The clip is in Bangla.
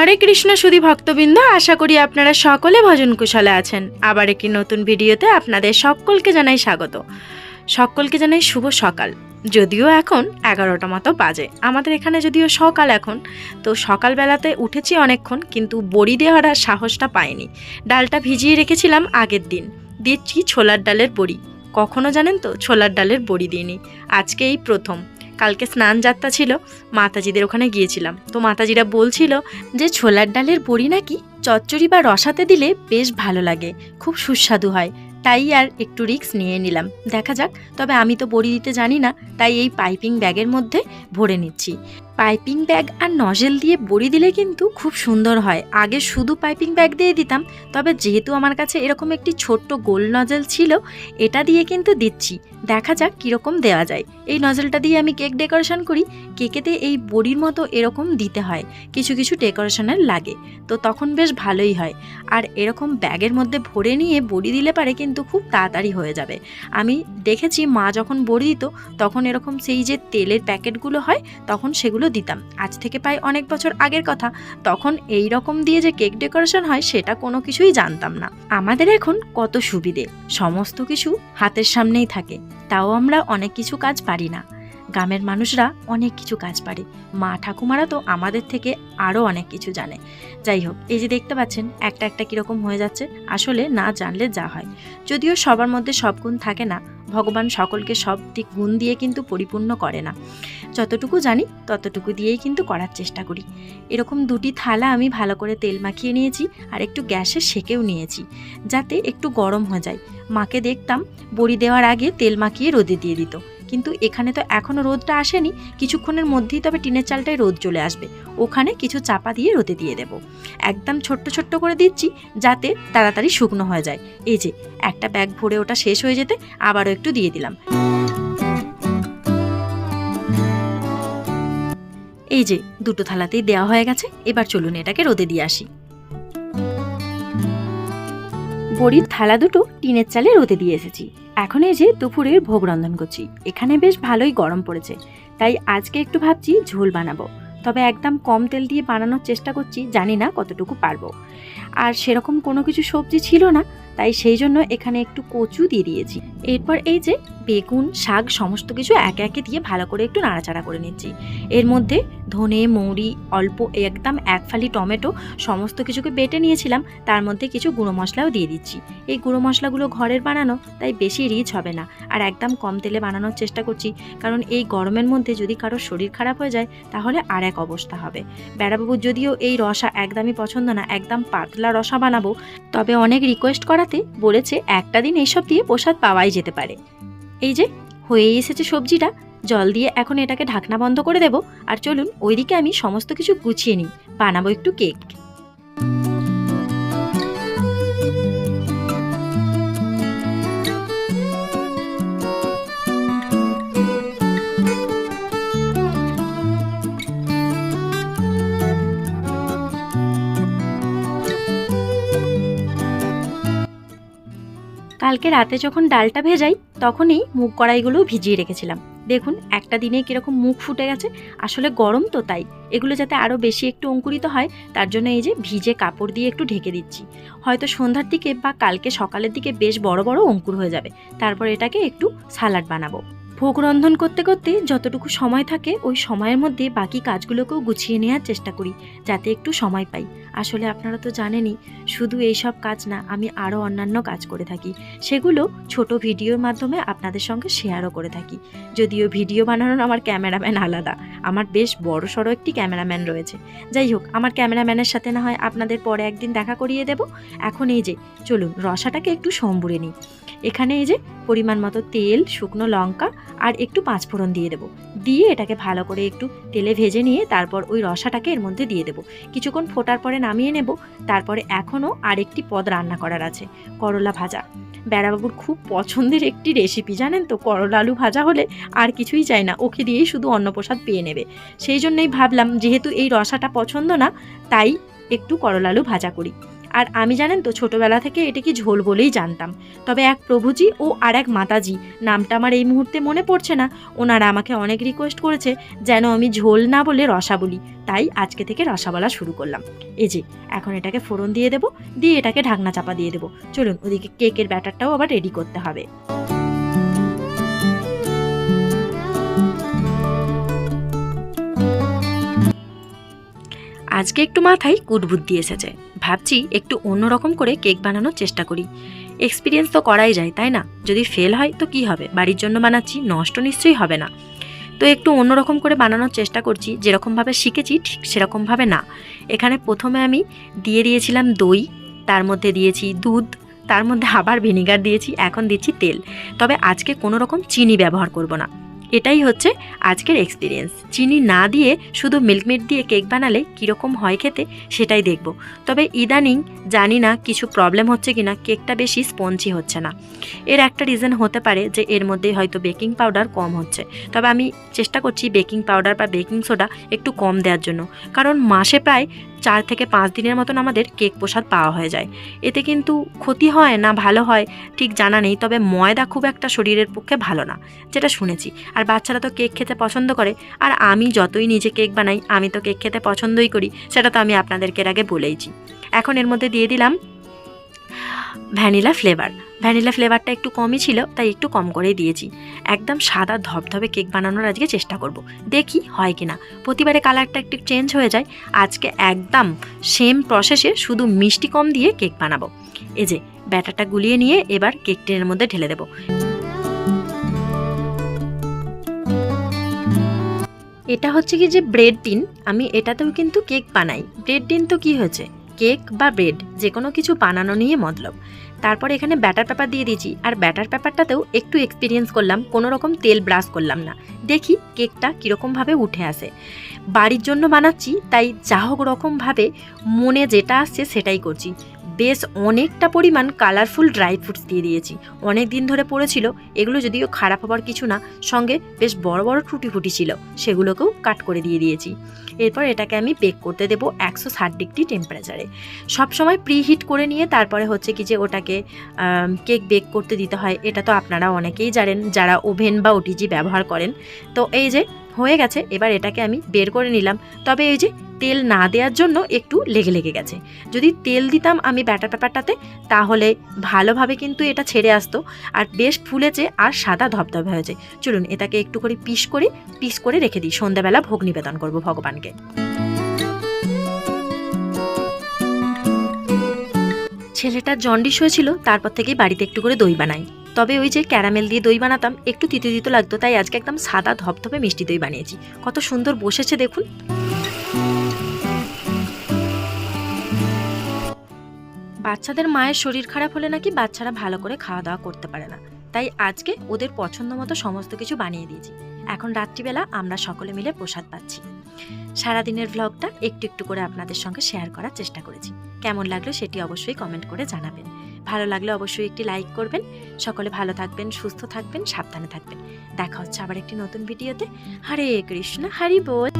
হরে কৃষ্ণ সুধী ভক্তবৃন্দ, আশা করি আপনারা সকলে ভজন কুশলে আছেন। আবার একটি নতুন ভিডিওতে আপনাদের সকলকে জানাই স্বাগত। সকলকে জানাই শুভ সকাল। যদিও এখন এগারোটা মতো বাজে। আমাদের এখানে যদিও সকাল এখন, তো সকালবেলাতে উঠেছি অনেকক্ষণ, কিন্তু বড়ি দেওয়ার আর সাহসটা পাইনি। ডালটা ভিজিয়ে রেখেছিলাম আগের দিন। দিচ্ছি ছোলার ডালের বড়ি। কখনো জানেন তো, ছোলার ডালের বড়ি দিইনি। আজকে এই প্রথম। কালকে স্নান যাত্রা ছিল, মাতাজিদের ওখানে গিয়েছিলাম। তো মাতাজিরা বলছিল যে ছোলার ডালের বড়ি নাকি চচ্চড়ি বা রসাতে দিলে বেশ ভালো লাগে, খুব সুস্বাদু হয়। তাই আর একটু রিস্ক নিয়ে নিলাম। দেখা যাক, তবে আমি তো বড়ি দিতে জানি না, তাই এই পাইপিং ব্যাগের মধ্যে ভরে নিচ্ছি। পাইপিং ব্যাগ আর নজেল দিয়ে বড়ি দিলে কিন্তু খুব সুন্দর হয়। আগে শুধু পাইপিং ব্যাগ দিয়ে দিতাম, তবে যেহেতু আমার কাছে এরকম একটি ছোট্ট গোল নজেল ছিল, এটা দিয়ে কিন্তু দিচ্ছি। দেখা যাক কীরকম দেওয়া যায়। এই নজেলটা দিয়ে আমি কেক ডেকোরেশন করি। কেকেতে এই বড়ির মতো এরকম দিতে হয়। কিছু কিছু ডেকোরেশনের লাগে। তো তখন বেশ ভালোই হয়। আর এরকম ব্যাগের মধ্যে ভরে নিয়ে বড়ি দিলে পারে কিন্তু খুব তাড়াতাড়ি হয়ে যাবে। আমি দেখেছি মা যখন বড়ি দিত, তখন এরকম সেই যে তেলের প্যাকেটগুলো হয়, তখন সেগুলো দিতাম। আজ থেকে প্রায় অনেক বছর আগের কথা। তখন এই রকম দিয়ে যে কেক ডেকোরেশন হয়, সেটা কোনো কিছুই জানতাম না। আমাদের এখন কত সুবিধে। সমস্ত কিছু হাতের সামনেই থাকে। তাও আমরা অনেক কিছু কাজ পারি। না। গ্রামের মানুষরা অনেক কিছু কাজ পারে। মা ঠাকুমারা তো আমাদের থেকে আরও অনেক কিছু জানে। যাই হোক, এই যে দেখতে পাচ্ছেন, একটা একটা কীরকম হয়ে যাচ্ছে। আসলে না জানলে যা হয়। যদিও সবার মধ্যে সব গুণ থাকে না, ভগবান সকলকে সব দিক গুণ দিয়ে কিন্তু পরিপূর্ণ করে না। যতটুকু জানি, ততটুকু দিয়েই কিন্তু করার চেষ্টা করি। এরকম দুটি থালা আমি ভালো করে তেল মাখিয়ে নিয়েছি আর একটু গ্যাসে সেকেও নিয়েছি, যাতে একটু গরম হয়ে যায়। মাকে দেখতাম, বড়ি দেওয়ার আগে তেল মাখিয়ে রোদে দিয়ে দিত। কিন্তু এখানে তো এখনও রোদটা আসেনি, কিছুক্ষণের মধ্যেই তবে টিনের চালটায় রোদ চলে আসবে। ওখানে কিছু চাপা দিয়ে রোদে দিয়ে দেব। একদম ছোট্ট ছোট্ট করে দিচ্ছি যাতে তাড়াতাড়ি শুকনো হয়ে যায়। এই যে, একটা ব্যাগ ভরে ওটা শেষ হয়ে যেতে আবারও একটু দিয়ে দিলাম। এই যে, দুটো থালাতেই দেওয়া হয়ে গেছে, এবার চলুন এটাকে রোদে দিয়ে আসি। বড়ির থালা দুটো টিনের চালে রোদে দিয়ে এসেছি। এখন এই যে দুপুরের ভোগ রন্ধন করছি। এখানে বেশ ভালোই গরম পড়েছে। তাই আজকে একটু ভাবছি ঝোল বানাবো। তবে একদম কম তেল দিয়ে বানানোর চেষ্টা করছি, জানি না কতটুকু পারব। আর সেরকম কোনো কিছু সবজি ছিল না, তাই সেই জন্য এখানে একটু কচু দিয়ে দিয়েছি। এরপর এই যে বেগুন, শাক সমস্ত কিছু একে একে দিয়ে ভালো করে একটু নাড়াচাড়া করে নিচ্ছি। এর মধ্যে ধনে, মৌরি, অল্প একদম এক ফালি টমেটো সমস্ত কিছুকে বেটে নিয়েছিলাম, তার মধ্যে কিছু গুঁড়ো মশলাও দিয়ে দিচ্ছি। এই গুঁড়ো মশলাগুলো ঘরের বানানো, তাই বেশি রিচ হবে না। আর একদম কম তেলে বানানোর চেষ্টা করছি, কারণ এই গরমের মধ্যে যদি কারোর শরীর খারাপ হয়ে যায়, তাহলে আর এক অবস্থা হবে। বেড়াবাবুর যদিও এই রসা একদমই পছন্দ না, একদম পাতলা রসা বানাবো, তবে অনেক রিকোয়েস্ট করাতে বলেছে, একটা দিন এইসব দিয়ে প্রসাদ পাওয়াই যেতে পারে। এই যে, হয়ে এসেছে সবজিটা। জল দিয়ে এখন এটাকে ঢাকনা বন্ধ করে দেব। আর চলুন, ওইদিকে আমি সমস্ত কিছু গুছিয়ে নিই। বানাবো একটু কেক। কালকে রাতে যখন ডালটা ভেজাই, তখনই মুখ কড়াইগুলো ভিজিয়ে রেখেছিলাম। দেখুন, একটা দিনে কীরকম মুখ ফুটে গেছে, আসলে গরম তো তাই। এগুলো যাতে আরও বেশি একটু অঙ্কুরিত হয়, তার জন্য এই যে ভিজে কাপড় দিয়ে একটু ঢেকে দিচ্ছি। হয়তো সন্ধ্যার দিকে বা কালকে সকালের দিকে বেশ বড় বড় অঙ্কুর হয়ে যাবে। তারপর এটাকে একটু সালাড বানাবো। ভোগ রন্ধন করতে করতে যতটুকু সময় থাকে, ওই সময়ের মধ্যে বাকি কাজগুলোকেও গুছিয়ে নেওয়ার চেষ্টা করি, যাতে একটু সময় পাই। আসলে আপনারা তো জানেনই, শুধু এইসব কাজ না, আমি আরও অন্যান্য কাজ করে থাকি। সেগুলো ছোট ভিডিওর মাধ্যমে আপনাদের সঙ্গে শেয়ারও করে থাকি। যদিও ভিডিও বানানোর আমার ক্যামেরাম্যান আলাদা, আমার বেশ বড় সড়ো একটি ক্যামেরাম্যান রয়েছে। যাই হোক, আমার ক্যামেরাম্যানের সাথে না হয় আপনাদের পরে একদিন দেখা করিয়ে দেব। এখন এই যে, চলুন রসাটাকে একটু সম্বুরে নিই। এখানে এই যে, পরিমাণ মতো তেল, শুকনো লঙ্কা আর একটু পাঁচফোড়ন দিয়ে দেবো। দিয়ে এটাকে ভালো করে একটু তেলে ভেজে নিয়ে তারপর ওই রসাটাকে এর মধ্যে দিয়ে দেবো। কিছুক্ষণ ফোটার পরে নামিয়ে নেব। তারপরে এখনও আরেকটি পদ রান্না করার আছে, করলা ভাজা। বেড়াবাবুর খুব পছন্দের একটি রেসিপি জানেন তো? করলা আলু ভাজা হলে আর কিছুই চাই না, ওকে দিয়েই শুধু অন্নপ্রসাদ পেয়ে নেবে। সেই জন্যই ভাবলাম, যেহেতু এই রসাটা পছন্দ না, তাই একটু করলা আলু ভাজা করি। আর আমি জানেন তো ছোটবেলা থেকে এটিকে ঝোল বলেই জানতাম। তবে এক প্রভুজি ও আর এক মাতাজি, নামটা আমার এই মুহূর্তে মনে পড়ছে না। ওনারা আমাকে অনেক রিকোয়েস্ট করেছে যেন আমি ঝোল না বলে রসা বলি। তাই আজকে থেকে রসা বলা শুরু করলাম। এই যে, এখন এটাকে ফোড়ন দিয়ে দেবো, দিয়ে এটাকে ঢাকনা চাপা দিয়ে দেবো। চলুন, ওদিকে কেকের ব্যাটারটাও আবার রেডি করতে হবে। আজকে একটু মাথায় কুটবুদ্ধি এসেছে। ভাবছি একটু অন্যরকম করে কেক বানানোর চেষ্টা করি। এক্সপিরিয়েন্স তো করাই যায়, তাই না? যদি ফেল হয় তো কি হবে? বাড়ির জন্য বানাচ্ছি, নষ্ট নিশ্চয়ই হবে না। তো একটু অন্যরকম করে বানানোর চেষ্টা করছি যেরকমভাবে শিখেছি ঠিক সেরকমভাবে না। এখানে প্রথমে আমি দিয়ে দিয়েছিলাম দই, তার মধ্যে দিয়েছি দুধ, তার মধ্যে আবার ভিনিগার দিয়েছি, এখন দিচ্ছি তেল। তবে আজকে কোনো রকম চিনি ব্যবহার করব না। এটাই হচ্ছে আজকের এক্সপিরিয়েন্স চিনি না দিয়ে শুধু মিল্কমেড দিয়ে কেক বানালে কীরকম হয় খেতে সেটাই দেখব। তবে ইদানিং জানি না কিছু প্রবলেম হচ্ছে কি না কেকটা বেশি স্পঞ্জি হচ্ছে না। এর একটা রিজন হতে পারে যে এর মধ্যে হয়তো বেকিং পাউডার কম হচ্ছে। তবে আমি চেষ্টা করছি বেকিং পাউডার বা বেকিং সোডা একটু কম দেওয়ার জন্য। কারণ মাসে প্রায় চার থেকে পাঁচ দিনের মতন আমাদের কেক প্রসাদ পাওয়া হয়ে যায়। এতে কিন্তু ক্ষতি হয় না, ভালো হয়, ঠিক জানা নেই। তবে ময়দা খুব একটা শরীরের পক্ষে ভালো না, যেটা শুনেছি। আর বাচ্চারা তো কেক খেতে পছন্দ করে। আর আমি যতই নিজে কেক বানাই, আমি তো কেক খেতে পছন্দই করি, সেটা তো আমি আপনাদেরকে এর আগে বলেইছি। এখন এর মধ্যে দিয়ে দিলাম ভ্যানিলা ফ্লেভার। ভ্যানিলা ফ্লেভারটা একটু কমই ছিল, তাই একটু কম করেই দিয়েছি। একদম সাদা ধবধবে কেক বানানোর আজকে চেষ্টা করব। দেখি হয় কি না প্রতিবারে কালারটা একটু চেঞ্জ হয়ে যায়। আজকে একদম সেম প্রসেসে শুধু মিষ্টি কম দিয়ে কেক বানাবো। এই যে, ব্যাটারটা গুলিয়ে নিয়ে এবার কেক টিনের মধ্যে ঢেলে দেবো। এটা হচ্ছে কি যে ব্রেড টিন, আমি এটাতেও কিন্তু কেক বানাই। ব্রেড টিন তো কি হয়েছে? কেক বা ব্রেড যে কোনো কিছু বানানো নিয়ে মতলব। তারপর এখানে ব্যাটার পেপার দিয়ে দিয়েছি, আর ব্যাটার পেপারটাতেও একটু এক্সপিরিয়েন্স করলাম, কোনো রকম তেল ব্রাশ করলাম না। দেখি কেকটা কীরকমভাবে উঠে আসে। বাড়ির জন্য বানাচ্ছি, তাই যা হোক রকমভাবে মনে যেটা আসছে সেটাই করছি। বেশ অনেকটা পরিমাণ কালারফুল ড্রাই ফ্রুটস দিয়ে দিয়েছি। অনেক দিন ধরে পড়েছিল, এগুলো যদিও খারাপ হবার কিছু না, সঙ্গে বেশ বড় বড় টুটি ফুটি ছিল, সেগুলোকেও কাট করে দিয়ে দিয়েছি। এরপর এটাকে আমি বেক করতে দেবো একশো ষাট ডিগ্রি টেম্পারেচারে সবসময় প্রি হিট করে নিয়ে তারপরে হচ্ছে কি যে ওটাকে কেক বেক করতে দিতে হয়, এটা তো আপনারা অনেকেই জানেন, যারা ওভেন বা ওটিজি ব্যবহার করেন। তো এই যে হয়ে গেছে, এবার এটাকে আমি বের করে নিলাম। তবে এই যে তেল না দেওয়ার জন্য একটু লেগে লেগে গেছে। যদি তেল দিতাম আমি ব্যাটার পেপারটাতে, তাহলে ভালোভাবে কিন্তু এটা ছেড়ে আসতো। আর বেশ ফুলেছে আর সাদা ধবধবে হয়েছে। চলুন এটাকে একটু করে পিস করে পিস করে রেখে দিই। সন্ধ্যাবেলা ভোগ নিবেদন করব ভগবানকে। ছেলেটা জন্ডিস হয়েছিল, তারপর থেকেই বাড়িতে একটু করে দই বানাই। তবে ওই যে ক্যারামেল দিয়ে দই বানাতাম, একটু তিতো তিতো লাগতো, তাই আজকে একদম সাদা ধপধপে মিষ্টি দই বানিয়েছি। কত সুন্দর বসেছে দেখুন। বাচ্চাদের মায়ের শরীর খারাপ হলে নাকি বাচ্চারা ভালো করে খাওয়া দাওয়া করতে পারে না। তাই আজকে ওদের পছন্দ মতো সমস্ত কিছু বানিয়ে দিয়েছি। এখন রাত্রিবেলা আমরা সকলে মিলে প্রসাদ পাচ্ছি। সারাদিনের ভ্লগটা একটু একটু করে আপনাদের সঙ্গে শেয়ার করার চেষ্টা করেছি। কেমন লাগল সেটি অবশ্যই কমেন্ট করে জানাবেন। ভালো লাগলে অবশ্যই একটি লাইক করবেন। সকলে ভালো থাকবেন, সুস্থ থাকবেন, সাবধানে থাকবেন। দেখা হচ্ছে আবার একটি নতুন ভিডিওতে হরে কৃষ্ণ, হরি বল।